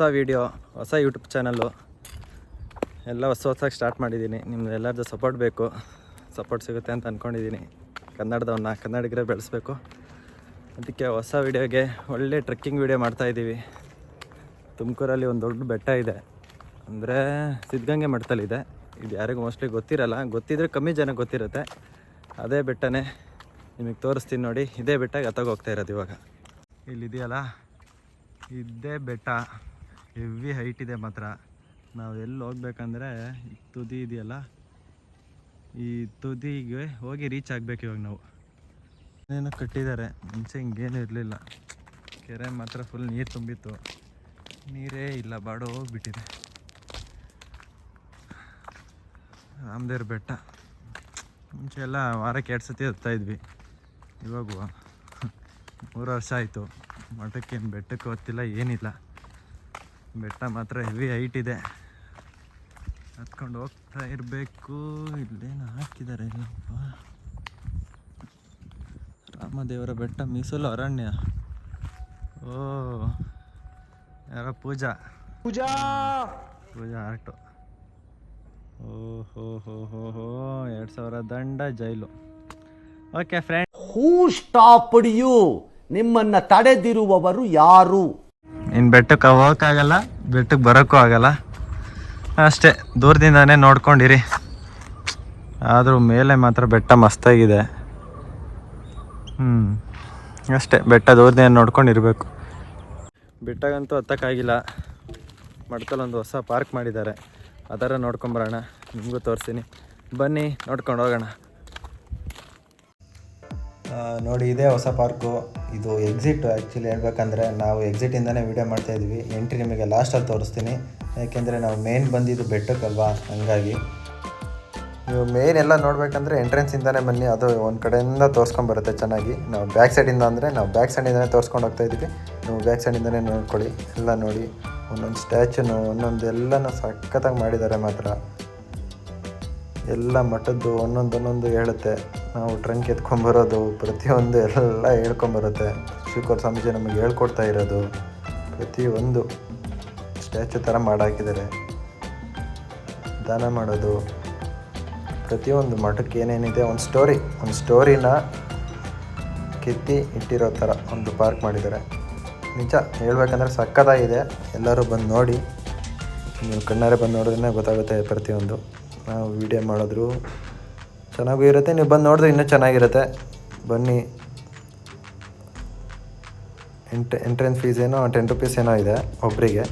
ಹೊಸ ವೀಡಿಯೋ ಹೊಸ YouTube channel ಎಲ್ಲ ಹೊಸ ಹೊಸಾಗಿ ಸ್ಟಾರ್ಟ್ ಮಾಡಿದ್ದೀನಿ ನಿಮ್ದು ಎಲ್ಲರದ್ದು ಸಪೋರ್ಟ್ ಬೇಕು. ಸಪೋರ್ಟ್ ಸಿಗುತ್ತೆ ಅಂತ ಅಂದ್ಕೊಂಡಿದ್ದೀನಿ ಕನ್ನಡದವನ್ನ ಕನ್ನಡಿಗರೇ ಬೆಳೆಸ್ಬೇಕು. ಅದಕ್ಕೆ ಹೊಸ ವೀಡಿಯೋಗೆ ಒಳ್ಳೆ ಟ್ರೆಕ್ಕಿಂಗ್ ವೀಡಿಯೋ ಮಾಡ್ತಾಯಿದ್ದೀವಿ ತುಮಕೂರಲ್ಲಿ ಒಂದು ದೊಡ್ಡ ಬೆಟ್ಟ ಇದೆ. ಅಂದರೆ ಸಿದ್ಧಗಂಗೆ ಮಠದಲ್ಲಿದೆ ಇದು. ಯಾರಿಗೂ ಮೋಸ್ಟ್ಲಿ ಗೊತ್ತಿರಲ್ಲ. ಗೊತ್ತಿದ್ರೆ ಕಮ್ಮಿ ಜನ ಗೊತ್ತಿರುತ್ತೆ. ಅದೇ ಬೆಟ್ಟನೇ ನಿಮಗೆ ತೋರಿಸ್ತೀನಿ ನೋಡಿ. ಇದೇ ಬೆಟ್ಟ ಎತ್ತಾಗ ಹೋಗ್ತಾ ಇರೋದು ಇವಾಗ. ಇಲ್ಲಿದೆಯಲ್ಲ? ಇದೇ ಬೆಟ್ಟ. ಹೆವಿ ಹೈಟ್ ಇದೆ ಮಾತ್ರ. ನಾವು ಎಲ್ಲಿ ಹೋಗ್ಬೇಕಂದ್ರೆ ತುದಿ ಇದೆಯಲ್ಲ, ಈ ತುದಿಗೆ ಹೋಗಿ ರೀಚ್ ಆಗ್ಬೇಕು ಇವಾಗ ನಾವು. ಏನೋ ಕಟ್ಟಿದ್ದಾರೆ, ಮುಂಚೆ ಹಿಂಗೇನು ಇರಲಿಲ್ಲ. ಕೆರೆ ಮಾತ್ರ ಫುಲ್ ನೀರು ತುಂಬಿತ್ತು. ನೀರೇ ಇಲ್ಲ, ಬಾಡೋ ಹೋಗ್ಬಿಟ್ಟಿದೆ. ರಾಮದೇವ್ರ ಬೆಟ್ಟ. ಮುಂಚೆ ಎಲ್ಲ ವಾರಕ್ಕೆ ಎರಡು ಸತಿ ಹತ್ತಾ ಇದ್ವಿ. ಇವಾಗ ಮೂರು ವರ್ಷ ಆಯಿತು. ಮಠಕ್ಕೇನು ಬೆಟ್ಟಕ್ಕೆ ಗೊತ್ತಿಲ್ಲ ಏನಿಲ್ಲ. ಬೆಟ್ಟ ಮಾತ್ರ ಹೆವಿ ಹೈಟ್ ಇದೆ. ಹತ್ಕೊಂಡು ಹೋಗ್ತಾ ಇರಬೇಕು. ಇಲ್ಲೇನು ಹಾಕಿದ್ದಾರೆ ಇಲ್ಲಪ್ಪ ರಾಮದೇವರ ಬೆಟ್ಟ ಮೀಸಲು ಅರಣ್ಯ. ಓ ಯಾರ ಪೂಜಾ? ಪೂಜಾ! ಪೂಜಾ ಆರ್ಟು. ಓಹೋ ಹೋ ಹೋ ಹೋ ಹೋ ಎರಡು ಸಾವಿರ ದಂಡ ಜೈಲು. Okay friend who stopped you ನಿಮ್ಮನ್ನು ತಡೆದಿರುವವರು ಯಾರು? ಇನ್ನು ಬೆಟ್ಟಕ್ಕೆ ಹೋಗೋಕ್ಕಾಗಲ್ಲ ಬೆಟ್ಟಕ್ಕೆ ಬರೋಕ್ಕೂ ಆಗಲ್ಲ. ಅಷ್ಟೇ, ದೂರದಿಂದಾನೇ ನೋಡ್ಕೊಂಡಿರಿ. ಆದರೂ ಮೇಲೆ ಮಾತ್ರ ಬೆಟ್ಟ ಮಸ್ತಾಗಿದೆ. ಹ್ಞೂ ಅಷ್ಟೇ, ಬೆಟ್ಟ ದೂರದಿಂದ ನೋಡ್ಕೊಂಡಿರಬೇಕು. ಬೆಟ್ಟಗಂತೂ ಹತ್ತಕ್ಕಾಗಿಲ್ಲ ಮಡ್ಕಲ್ ಒಂದು ಹೊಸ ಪಾರ್ಕ್ ಮಾಡಿದ್ದಾರೆ. ಅದರ ನೋಡ್ಕೊಂಬರೋಣ, ನಿಮಗೂ ತೋರಿಸ್ತೀನಿ. ಬನ್ನಿ, ನೋಡ್ಕೊಂಡು ಹೋಗೋಣ. ನೋಡಿ, ಇದೇ ಹೊಸ ಪಾರ್ಕು. ಇದು ಎಕ್ಸಿಟ್ ಆ್ಯಕ್ಚುಲಿ ಹೇಳ್ಬೇಕಂದ್ರೆ ನಾವು ಎಕ್ಸಿಟಿಂದನೇ ವೀಡಿಯೋ ಮಾಡ್ತಾ ಇದ್ವಿ. ಎಂಟ್ರಿ ನಿಮಗೆ ಲಾಸ್ಟಲ್ಲಿ ತೋರಿಸ್ತೀನಿ. ಯಾಕೆಂದರೆ ನಾವು ಮೇನ್ ಬಂದಿದ್ದು ಬೆಟ್ಟಕ್ಕಲ್ವಾ ಹಂಗಾಗಿ. ನೀವು ಮೇನ್ ಎಲ್ಲ ನೋಡಬೇಕಂದ್ರೆ ಎಂಟ್ರೆನ್ಸಿಂದನೇ ಬನ್ನಿ. ಅದು ಒಂದು ಕಡೆಯಿಂದ ತೋರಿಸ್ಕೊಂಬರುತ್ತೆ ಚೆನ್ನಾಗಿ. ನಾವು ಬ್ಯಾಕ್ ಸೈಡಿಂದ ಅಂದರೆ ನಾವು ಬ್ಯಾಕ್ ಸೈಡಿಂದನೇ ತೋರಿಸ್ಕೊಂಡು ಹೋಗ್ತಾ ಇದ್ದೀವಿ ನೀವು ಬ್ಯಾಕ್ ಸೈಡಿಂದನೇ ನೋಡ್ಕೊಳ್ಳಿ. ಎಲ್ಲ ನೋಡಿ. ಒಂದೊಂದು ಸ್ಟ್ಯಾಚ್ಯೂನು ಒಂದೊಂದು ಎಲ್ಲನೂ ಸಖತ್ತಾಗಿ ಮಾಡಿದ್ದಾರೆ ಮಾತ್ರ. ಎಲ್ಲ ಮಠದ್ದು ಒಂದೊಂದು ಒಂದೊಂದು ಹೇಳುತ್ತೆ. ನಾವು ಟ್ರಂಕ್ ಎತ್ಕೊಂಬರೋದು ಪ್ರತಿಯೊಂದು ಎಲ್ಲ ಹೇಳ್ಕೊಂಬರುತ್ತೆ. ಶಿವಕುಮಾರ ಸ್ವಾಮೀಜಿ ನಮಗೆ ಹೇಳ್ಕೊಡ್ತಾ ಇರೋದು. ಪ್ರತಿಯೊಂದು ಸ್ಟ್ಯಾಚು ಥರ ಮಾಡಾಕಿದ್ದಾರೆ. ದಾನ ಮಾಡೋದು. ಪ್ರತಿಯೊಂದು ಮಠಕ್ಕೆ ಏನೇನಿದೆ ಒಂದು ಸ್ಟೋರಿ ಒಂದು ಸ್ಟೋರಿನ ಕೆತ್ತಿ ಇಟ್ಟಿರೋ ಥರ ಒಂದು ಪಾರ್ಕ್ ಮಾಡಿದ್ದಾರೆ. ನಿಜ ಹೇಳ್ಬೇಕಂದ್ರೆ ಸಕ್ಕತ್ತಾಗಿದೆ. ಎಲ್ಲರೂ ಬಂದು ನೋಡಿ. ನೀವು ಕಣ್ಣಾರೆ ಬಂದು ನೋಡಿದ್ರೆ ಗೊತ್ತಾಗುತ್ತೆ ಪ್ರತಿಯೊಂದು. ನಾವು ವಿಡಿಯೋ ಮಾಡಿದ್ರು ಚೆನ್ನಾಗೂ ಇರುತ್ತೆ ನೀವು ಬಂದು ನೋಡಿದ್ರೆ ಇನ್ನೂ ಚೆನ್ನಾಗಿರುತ್ತೆ. ಬನ್ನಿ. ಎಂಟ್ ಎಂಟ್ರೆನ್ಸ್ ಫೀಸ್ ಏನೋ ಟೆನ್ ರುಪೀಸ್ ಏನೋ ಇದೆ ಒಬ್ಬರಿಗೆ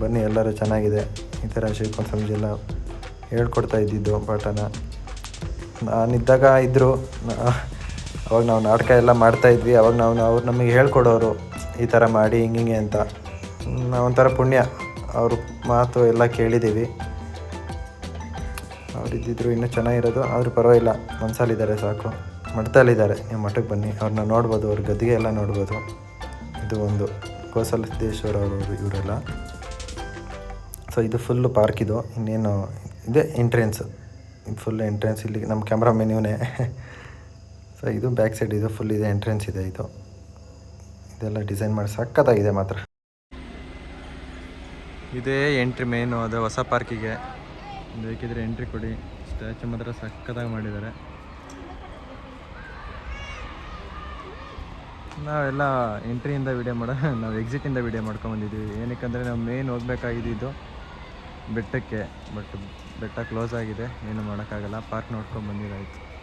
ಬನ್ನಿ, ಎಲ್ಲರೂ ಚೆನ್ನಾಗಿದೆ. ಈ ಥರ ಶಿವಕುಮಾರ ಸ್ವಾಮೀಜಿ ಎಲ್ಲ ಹೇಳ್ಕೊಡ್ತಾ ಇದ್ದಿದ್ದು ಪಾಠನ. ನಾನಿದ್ದಾಗ ಇದ್ದರು ಅವಾಗ ನಾವು ನಾಟಕ ಎಲ್ಲ ಮಾಡ್ತಾಯಿದ್ವಿ ಅವಾಗ ನಾವು, ಅವ್ರು ನಮಗೆ ಹೇಳ್ಕೊಡೋರು, ಈ ಥರ ಮಾಡಿ, ಹಿಂಗೆ ಅಂತ. ಒಂಥರ ಪುಣ್ಯ. ಅವ್ರ ಮಾತು ಎಲ್ಲ ಕೇಳಿದ್ದೀವಿ. ಅವರಿದ್ದಿದ್ರು ಇನ್ನೂ ಚೆನ್ನಾಗಿರೋದು, ಆದರೂ ಪರವಾಗಿಲ್ಲ. ಮನ್ಸಲ್ಲಿದ್ದಾರೆ ಸಾಕು. ಮಠದಲ್ಲಿದ್ದಾರೆ. ನೀವು ಮಠಕ್ಕೆ ಬನ್ನಿ. ಅವ್ರನ್ನ ನೋಡ್ಬೋದು. ಅವ್ರ ಗದ್ದಿಗೆ ಎಲ್ಲ ನೋಡ್ಬೋದು. ಇದು ಒಂದು ಕೋಸಲ ಸಿದ್ದೇಶ್ವರ ಅವರು ಇವರೆಲ್ಲ. ಸೊ ಇದು ಫುಲ್ಲು ಪಾರ್ಕ್ ಇದು. ಇನ್ನೇನು, ಇದೆ ಎಂಟ್ರೆನ್ಸ್ ಫುಲ್ ಎಂಟ್ರೆನ್ಸ್ ಇಲ್ಲಿ ನಮ್ಮ ಕ್ಯಾಮ್ರಾ ಇವನೇ ಸೊ ಇದು ಬ್ಯಾಕ್ ಸೈಡ್ ಇದು ಫುಲ್ ಇದೆ ಎಂಟ್ರೆನ್ಸ್ ಇದೆ ಇದು. ಇದೆಲ್ಲ ಡಿಸೈನ್ ಮಾಡಿ ಸಕ್ಕತ್ತಾಗಿದೆ ಮಾತ್ರ. ಇದೇ ಎಂಟ್ರಿ ಮೇನು ಅದು ಹೊಸ ಪಾರ್ಕಿಗೆ ಬೇಕಿದ್ರೆ ಎಂಟ್ರಿ ಕೊಡಿ. ಸ್ಟ್ಯಾಚು ಮಾತ್ರ ಸಖತ್ತಾಗಿ ಮಾಡಿದ್ದಾರೆ. ನಾವೆಲ್ಲ ಎಂಟ್ರಿಯಿಂದ ವಿಡಿಯೋ ಮಾಡೋ, ನಾವು ಎಕ್ಸಿಟಿಂದ ವಿಡಿಯೋ ಮಾಡ್ಕೊಂಬಂದಿದ್ದೀವಿ. ಏನಕ್ಕಂದರೆ ನಾವು ಮೇನ್ ಹೋಗ್ಬೇಕಾಗಿದ್ದು ಬೆಟ್ಟಕ್ಕೆ ಬಟ್ ಬೆಟ್ಟ ಕ್ಲೋಸ್ ಆಗಿದೆ. ಏನು ಮಾಡೋಕ್ಕಾಗಲ್ಲ. ಪಾರ್ಕ್ ನೋಡ್ಕೊಂಡು ಬಂದಿರಾಯ್ತು